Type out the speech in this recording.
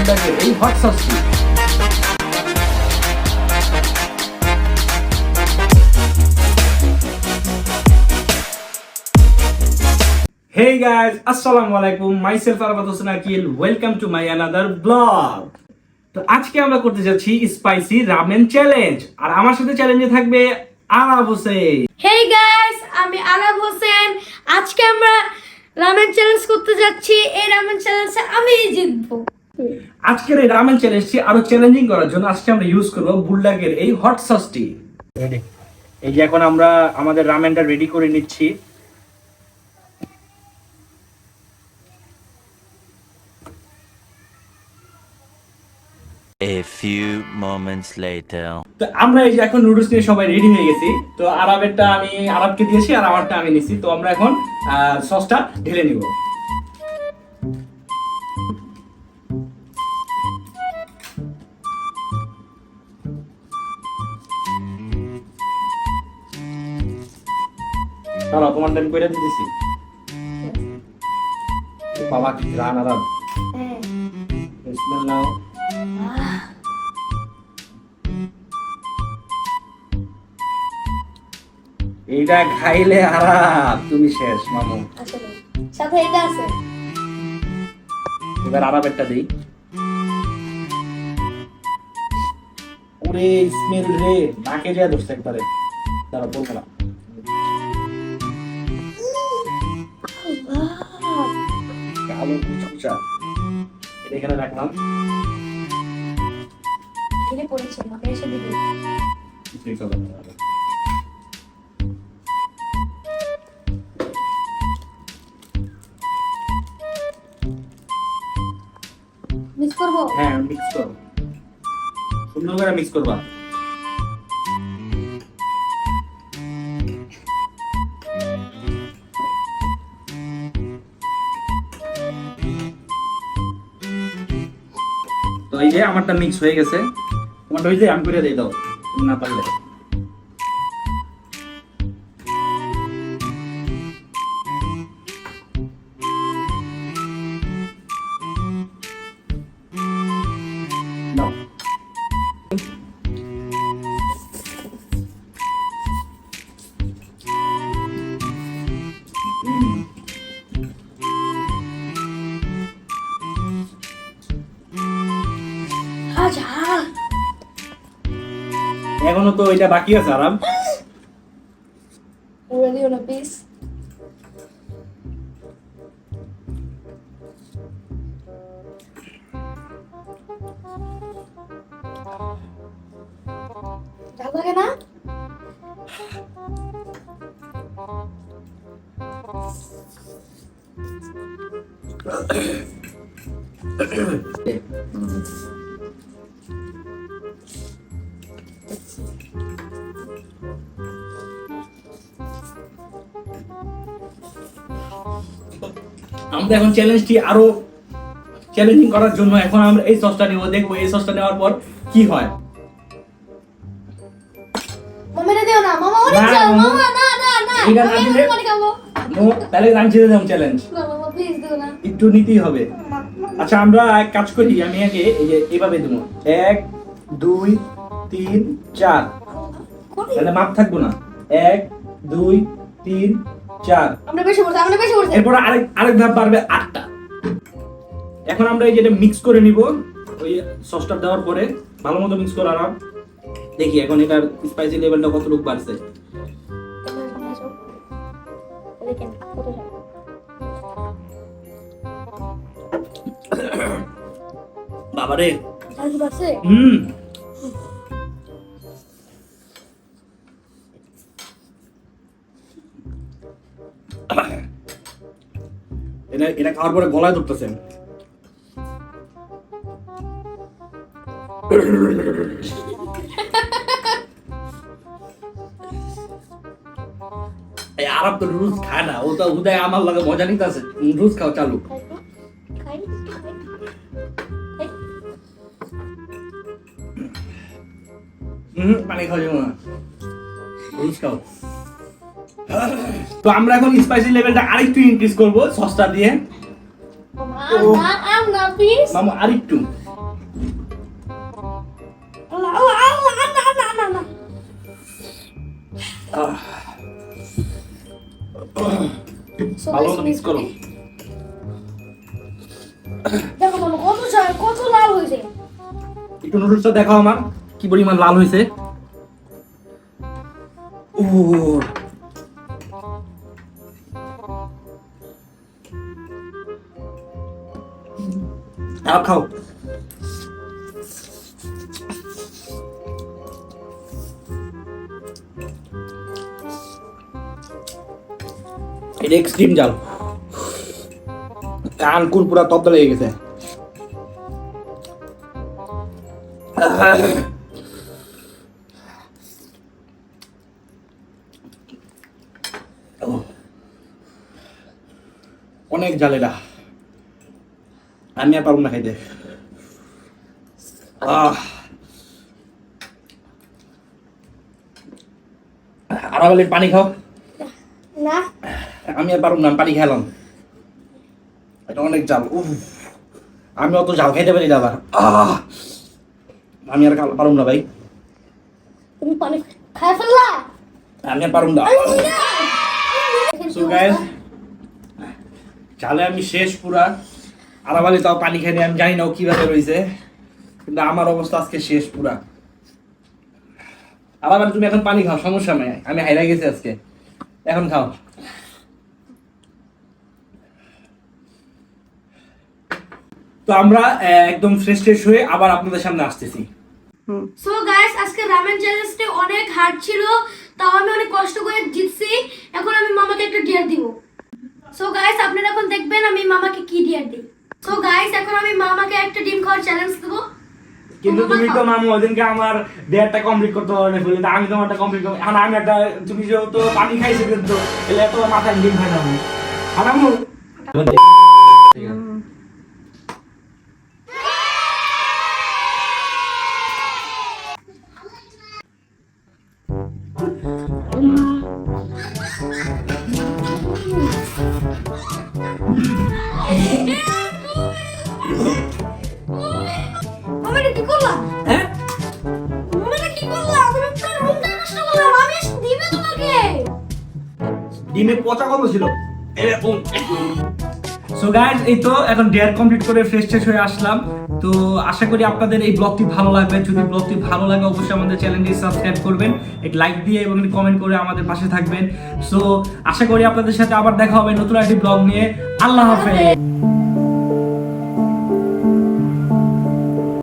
বুলডাকের এই hot সসটি Hey guys, আসসালামু আলাইকুম। Myself Arafat Hossain Akil welcome to my another blog তো আজকে আমরা করতে যাচ্ছি স্পাইসি রামেন চ্যালেঞ্জ আর আমার সাথে চ্যালেঞ্জে থাকবে আরাব হোসেন। হেই গাইস আমি আলাপ হোসেন। আজকে আমরা রামেন চ্যালেঞ্জ করতে যাচ্ছি। এই রামেন চ্যালেঞ্জে আমি জিতবো। আজকের এই রামেন চ্যালেঞ্জটি আরও চ্যালেঞ্জিং করার জন্য আজকে আমরা ইউজ করব বুলডাকের এই হট সসটি এই যে এখন আমরা আমাদের রামেনটা রেডি করে নিচ্ছি। A few moments later. তো আমরা এই যে এখন নুডলস নিয়ে সবাই রেডি হয়ে গেছি। তো আরবেরটা আমি আরবকে দিয়েছি আর আমারটা আমি নিছি। তো আমরা এখন সসটা ঢেলে নিব। দাঁড়াও তোমার টাইম করে দিতেছি। বাবা কি রান হ্যাঁ নাও এইটা খাইলে আরাম। তুমি শেষ মামু। সাথে এটা আছে। এবার আরামেরটা দেই। ওরে স্মেল রে। নাকে যা ধরছে একবারে। দাঁড়া বলব না। কালো কুচকুচা এটা এখানে রাখলাম। এখানে পড়েছে এসে দিবি। করব? হ্যাঁ মিক্স করো। সুন্দর করে মিক্স করবা। এই যে আমারটা মিক্স হয়ে গেছে। তোমারটা হয়ে যায় আমি করে দিয়ে দাও না পারলে। এখনও তো এটা বাকি আছে আরাম। উড়ে দিও না প্লিজ ঝাল লাগে না আমরা এখন চ্যালেঞ্জটি আরও চ্যালেঞ্জিং করার জন্য এখন আমরা এই সসটা নেব দেখব এই সসটা নেওয়ার পর কি হয়। মামারে দিও না মামা অনেক চাও মামা। মামা না না না এটা না দিলে- নো, তাহলে আমি ছেড়ে দেবো চ্যালেঞ্জ না মামা প্লিজ দিও না। একটু নিতেই হবে। আচ্ছা আমরা এক কাজ করি আমি আগে এই যে এইভাবে দেবো। এক দুই তিন চার। তাহলে মাপ থাকব না। এক দুই তিন চার। আমরা বেশি করছি আমরা বেশি করছি এরপর আরেক আরেক ধাপ বাড়বে আটটা। এখন আমরা এই যেটা মিক্স করে নিব ওই সসটা দেওয়ার পরে ভালো মতো মিক্স করে আরাম দেখি এখন এটার স্পাইসি লেভেলটা কতটুকু বাড়ছে। দেখেন কত ঝাল। বাবারে? হুম। এটা খাওয়ার পরে গলায় ধরতেছে এই আরব তো রুজ খায় না, ও তো উদয় আমার লাগে মজা নিতে আছে রুজ খাও, চালু। পানি খাওয়া না। রুজ খাও। তো আমরা এখন স্পাইসি লেভেলটা আরেকটু ইনক্রিজ করব সসটা দিয়ে। মামু আরেকটু। দেখো একটু নুডলসটা দেখাও আমার কি পরিমাণ লাল হয়েছে। ও আর খাও এটা এক্সট্রিম জাল কান কুল পুরা তপ্ত লেগে গেছে অনেক জাল এটা আমি আর পারব না খাইতে। আহ। আর বলে পানি খাও। না। আমি আর পারব না পানি খেলাম। এটা অনেক জাল উফ। আমি অত জাল খাইতে পারি না আবার। আমি আর পারুম না ভাই। তুমি পানি খাই ফেললা? আমি আর পারুম না। সো গাইস চালে আমি শেষ পুরা। আরাবালি তাও পানি খাইনি আমি জানি না ও কীভাবে রয়েছে কিন্তু আমার অবস্থা আজকে শেষ পুরা। আবার তুমি এখন পানি খাও সমস্যা নাই আমি হাইরা গেছি আজকে। এখন খাও। তো আমরা একদম ফ্রেশ ট্রেশ হয়ে আবার আপনাদের সামনে আসতেছি। সো গাইস আজকে রামেন চ্যালেঞ্জটা অনেক হার্ড ছিল তাও আমি অনেক কষ্ট করে জিতছি। এখন আমি মামাকে একটা ডিয়ার দিব। সো গাইস আপনারা এখন দেখবেন আমি মামাকে কি ডিয়ার দিই। সো গাইস এখন আমি মামাকে একটা ডিম খাওয়ার চ্যালেঞ্জ দেবো। কিন্তু তুমি তো মামু ওদিনকে আমার দেড়টা কমপ্লিট করতে পারবে বলে আমি তোমারটা কমপ্লিট করব। আর আমি একটা তুমি যেহেতু পানি খাইছো কিন্তু এলে তো মাথায় ডিম খাই আর আমু। মামা? কি করলা? হ্যাঁ? সো গাইজ এই তো এখন ডেয়ার কমপ্লিট করে ফ্রেশ হয়ে আসলাম। তো আশা করি আপনাদের এই ব্লগটি ভালো লাগবে। যদি ব্লগটি ভালো লাগে, অবশ্যই আমাদের চ্যানেলটি সাবস্ক্রাইব করবেন। একটি লাইক দিয়ে এবং কমেন্ট করে আমাদের পাশে থাকবেন। সো আশা করি আপনাদের সাথে আবার দেখা হবে নতুন একটি ব্লগ নিয়ে। আল্লাহ হাফেজ।